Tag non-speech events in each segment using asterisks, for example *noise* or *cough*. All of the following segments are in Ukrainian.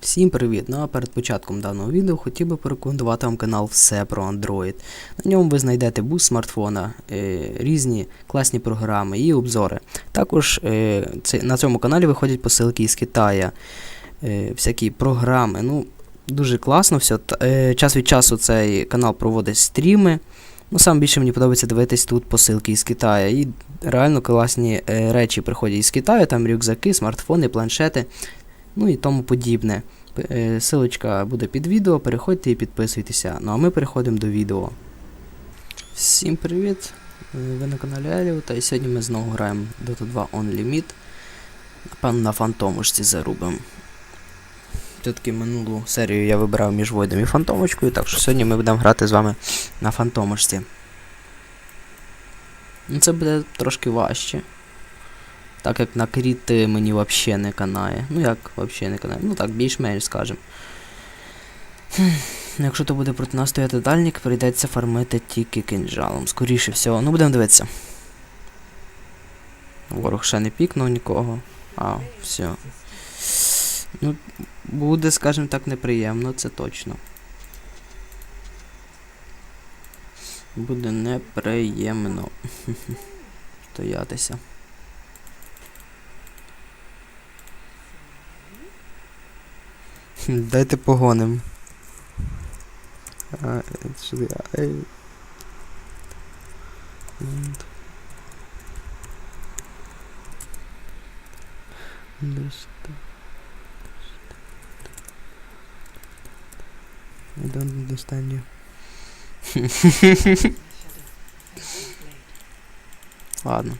Всім привіт! Ну а перед початком даного відео хотів би порекомендувати вам канал Все про Android. На ньому ви знайдете буст смартфона, е, різні класні програми і обзори. Також е, на цьому каналі виходять посилки із Китая, е, всякі програми. Ну, Дуже класно все. Час від часу цей канал проводить стріми. Ну, саме більше мені подобається дивитись тут посилки із Китаю. І реально класні речі приходять із Китаю, там рюкзаки, смартфони, планшети ну і тому подібне. Е, Силочка буде під відео, переходьте і підписуйтеся. Ну а ми переходимо до відео. Всім привіт! Е, Ви на каналі Еліо, та і сьогодні ми знову граємо Dota 2 On Limit. Напевно, на фантомочці зарубимо. Все-таки минулу серію я вибирав між Войдом і фантомочкою, так що сьогодні ми будемо грати з вами на фантомочці. Ну це буде трошки важче. Так як на кріт мені взагалі не канає. Ну як взагалі не канає? Ну так, більш-менш скажем. Хм, Якщо то буде проти нас стояти дальник, прийдеться фармити тільки кинджалом. Скоріше всього. Ну будемо дивитися. Ворог ще не пікнув нікого. А, все. Ну, буде, скажімо так, неприємно, це точно. Буде неприємно *laughs* стоятися. Дайте погоним. I don't understand you. Ладно.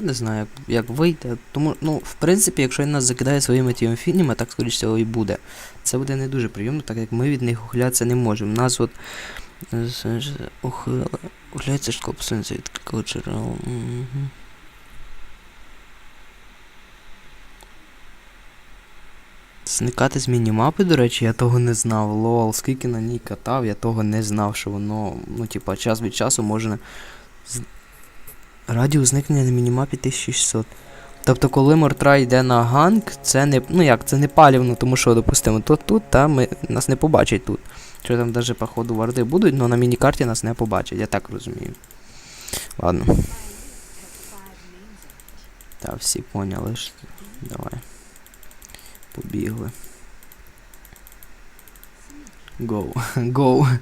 Я не знаю, як, вийти. Тому, ну, в принципі, якщо він нас закидає своїми тіомфініми, так скоріше всього і буде. Це буде не дуже приємно, так як ми від них ухилятися не можемо. Нас от. Ухиляється школа посильниця від. Угу. Зникати з мінімапи, до речі, я того не знав. Лол, скільки на ній катав, я того не знав, що воно, ну, типа, час від часу можна. Радіус зникнення на мінімапі 1600. Тобто, коли Мортра йде на ганг, це не. Ну як, це не палівно, тому що, допустимо, то тут, та ми, нас не побачать тут. Що там навіть по ходу варди будуть, але на мінікарті нас не побачать, я так розумію. Ладно. Так, всі поняли. Що... Давай. Побігли. Go. *laughs* Go.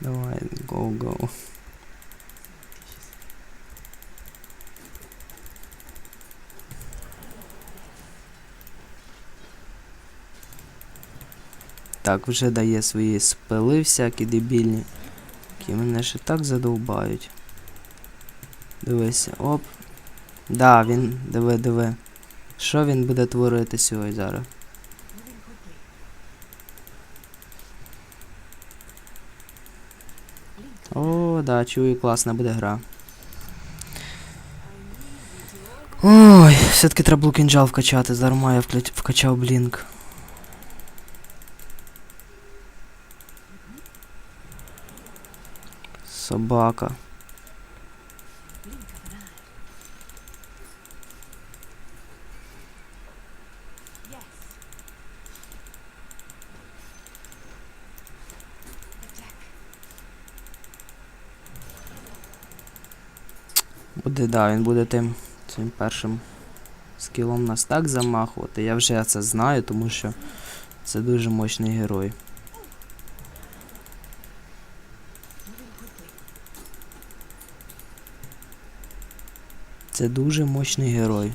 Давай, go, go. Так, вже дає свої спили всякі дебільні. Які мене ще так задовбають. Дивися, оп. Да, він, диви, диви. Що він буде творити сьогодні зараз? О, да, чую, класна буде гра. Ой, все-таки треба було кінжал вкачати, дарма я вкачав блінк. Собака. Буде, да, він буде тим цим першим скілом нас так замахувати. Я вже це знаю, тому що це дуже мощний герой. Це дуже мощний герой.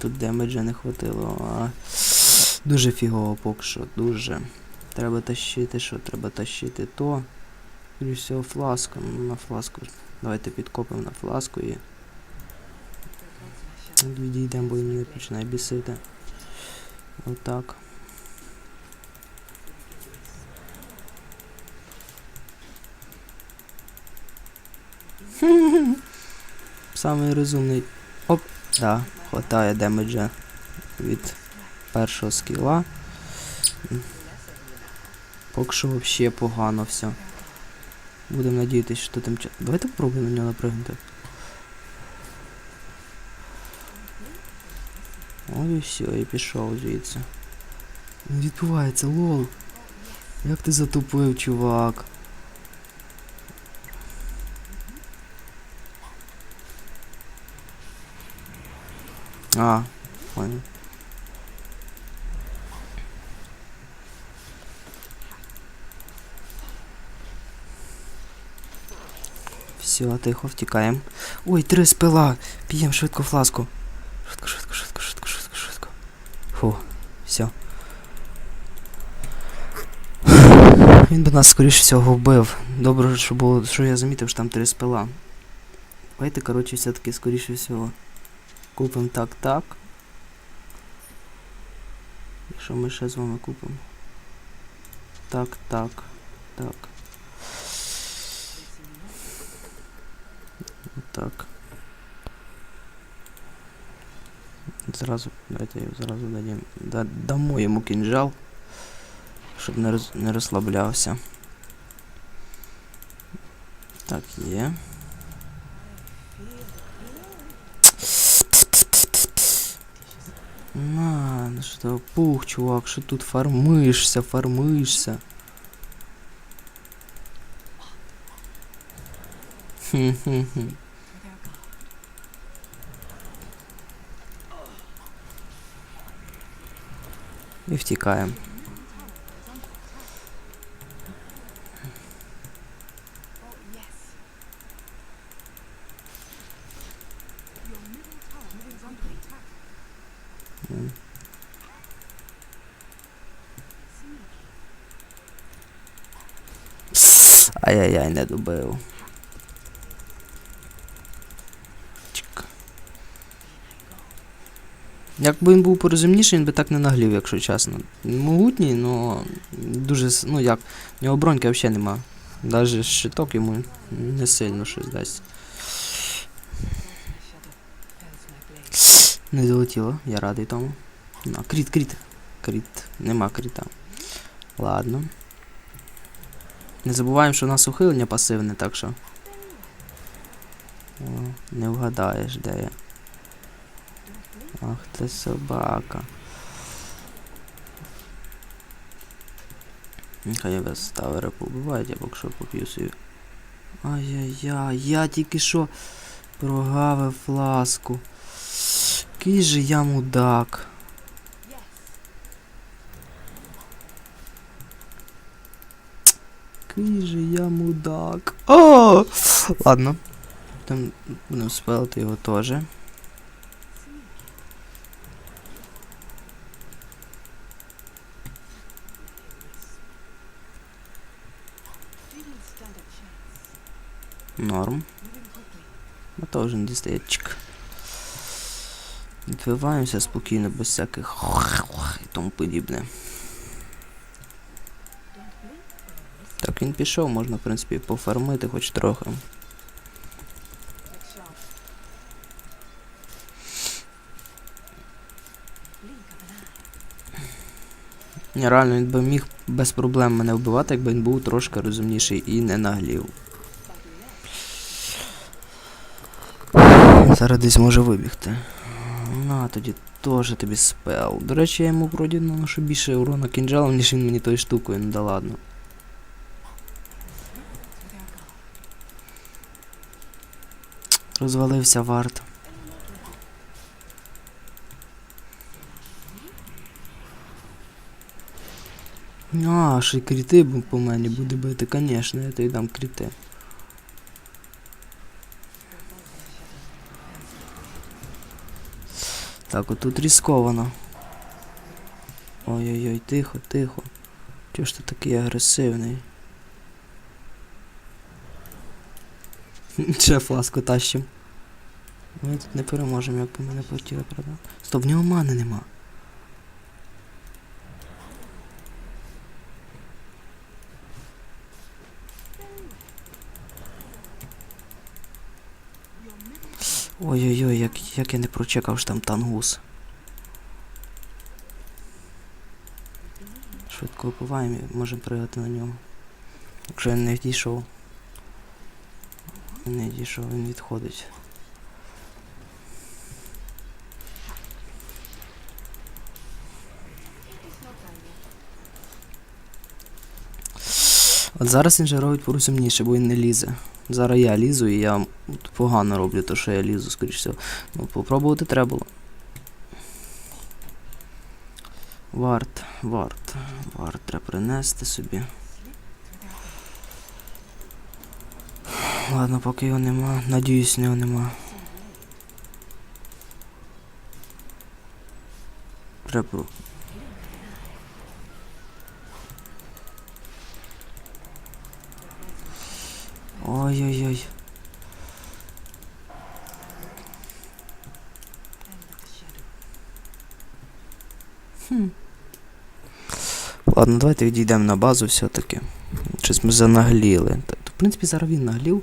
Тут демеджа не хватило, а дуже фігово поки що, дуже. Треба тащити, що треба тащити то. І все, фласка. Ну, на фласку. Давайте підкопимо на фласку і. Відійдемо, бо він мене починає бісити. Отак. *laughs* Самий розумний. Оп, да, хватає демеджа від першого скіла. Поки що взагалі погано все. Будемо надіятися, що тим часом. Давайте попробуємо на нього напригнути. Ой, і все, і пішов звідси. Відбувається, лол. Як ти затупив, чувак? А, понял. Все, тихо, втікаємо. Ой, три спила. П'ємо швидко фласку. Швидко, швидко, швидко, швидко, швидко, швидко. Фу, все. Він би нас, скоріше всього, вбив. Добре, що було, що я замітив, що там три спила. Давайте, коротше, все-таки, скоріше всього. Купимо так, так. Якщо ми ще з вами купимо. Так, так, так. Так. Зразу, давайте його зразу дадим. Да, дамо йому кінжал, щоб не, роз, розслаблявся. Так, є. На, ну що пух, чувак, що тут фармишся, фармишся. Хм-хм-хм. І втікаємо. Не добив. Чик. Якби він був порозумніший, він би так не наглів, якщо чесно. Могутній, але дуже, ну як, в нього броньки взагалі нема. Навіть щиток йому не сильно щось дасть. Не долетіло, я радий тому. Ну, кріт, кріт. Кріт. Нема кріта. Ладно. Не забуваємо, що у нас ухилення пасивне, так що. О, не вгадаєш, де я. Ах ти собака. Нехай я без ставера побивають, я поки що поп'ю собі. Ай-яй-яй, я тільки що прогавив фласку. Який же я мудак. Який же я мудак. О! Ладно. Там будемо спелити його теж. Норм. А тоже не дістає. Чик. Відбиваємося спокійно, без всяких і тому подібне. Так, він пішов, можна, в принципі, пофармити хоч трохи. Реально він би міг без проблем мене вбивати, якби він був трошки розумніший і не наглів. Зараз десь може вибігти. На, тоді теж тобі спел. До речі, я йому вроді наношу більше урона кінжалом, ніж він мені тою штукою, ну да ладно. Розвалився варт. А, ще й кріти по мені буде бити, звісно, я тобі дам кріти. Так, отут різковано. Ой-ой-ой, тихо, тихо. Чого ж ти такий агресивний? Ще фласку тащим. Ми тут не переможемо, як по мене потіли, правда? Стоп, в нього мани нема. Ой-ой-ой, як, як я не прочекав, що там тангус. Швидко, випиваємо і можемо пригати на нього. Якщо він не дійшов. Не дійшов, він відходить. От зараз він же робить порозумніше, бо він не лізе. Зараз я лізу і я погано роблю те, що я лізу, скоріш всього. Ну, попробувати треба було. Варт, варт, варт треба принести собі. Ладно, поки його нема. Надіюсь, його нема. Треба. Ой-ой-ой. Хм. Ладно, давайте відійдемо на базу все-таки. Щось ми занагліли. В принципі, зараз він наглів.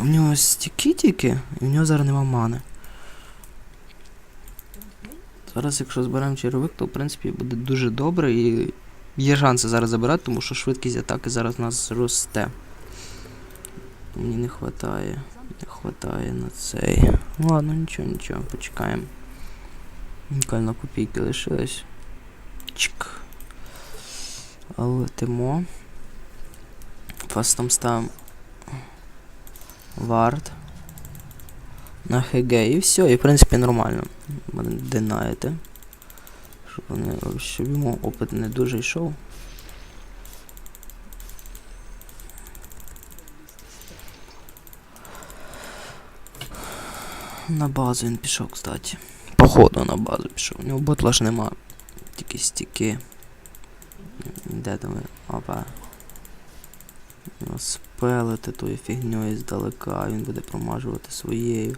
У нього стільки тільки, і в нього зараз нема мани. Зараз, якщо зберемо червик, то в принципі буде дуже добре і є шанси зараз забирати, тому що швидкість атаки зараз у нас росте. Мені не вистачає. Не вистачає на цей. Ладно, нічого, нічого, почекаємо. Буквально копійки лишились. Чик. Летимо. Фастом ставимо. Вард. На ХГ і все, і в принципі нормально. Мене динаєте. Щоб, вони, щоб йому опит не дуже йшов. На базу він пішов, кстати. Походу на базу пішов. У нього ботла ж нема. Тільки стіки. Де там? Опа. Спелити тою фігньою здалека, він буде промажувати своєю.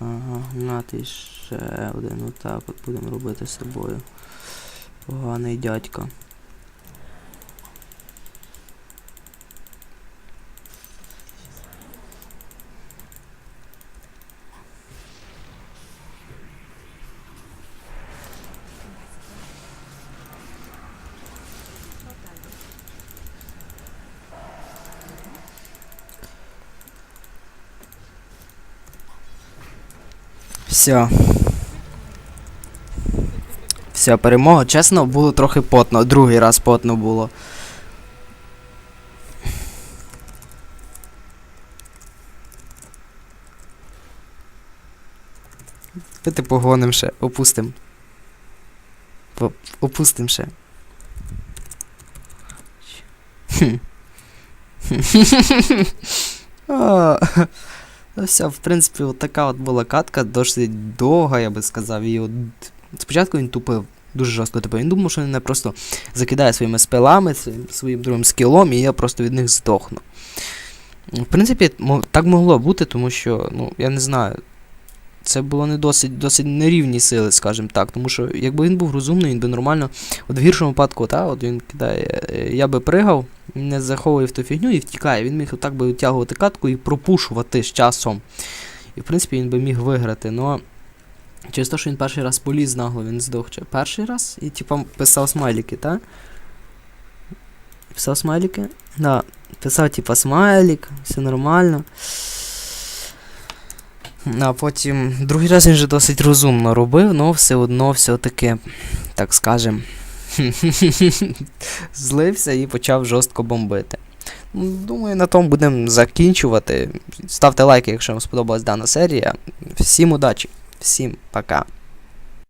Ага, гнати ще один. Отак от будемо робити з собою. Поганий дядько. Все. Все, перемога. Чесно, було трохи потно. Другий раз потно було. Пити погоним ще, опустим. По- Опустим ще. Хм. *laughs* Ну все, в принципі, от така от була катка, досить довга, я би сказав. І от спочатку він тупив, дуже жорстко тупив. Він думав, що він мене просто закидає своїми спилами, своїм другим скілом, і я просто від них здохну. В принципі, так могло бути, тому що, ну, я не знаю. Це було не досить, досить нерівні сили, скажімо так. Тому що якби він був розумний, він би нормально. От в гіршому випадку, та, от він кидає. е, Я би пригав, не заховує в ту фігню і втікає. Він міг отак би витягувати катку і пропушувати з часом. І в принципі він би міг виграти. Но через те, що він перший раз поліз нагло, він здох. Чи Перший раз і типа писав смайлики, так? Писав смайлики? Да. Писав типа смайлик, все нормально. А потім другий раз він вже досить розумно робив, але все одно все-таки, так скажем, *laughs* злився і почав жорстко бомбити. Ну, Думаю, на тому будемо закінчувати. Ставте лайки, якщо вам сподобалась дана серія. Всім удачі, всім пока.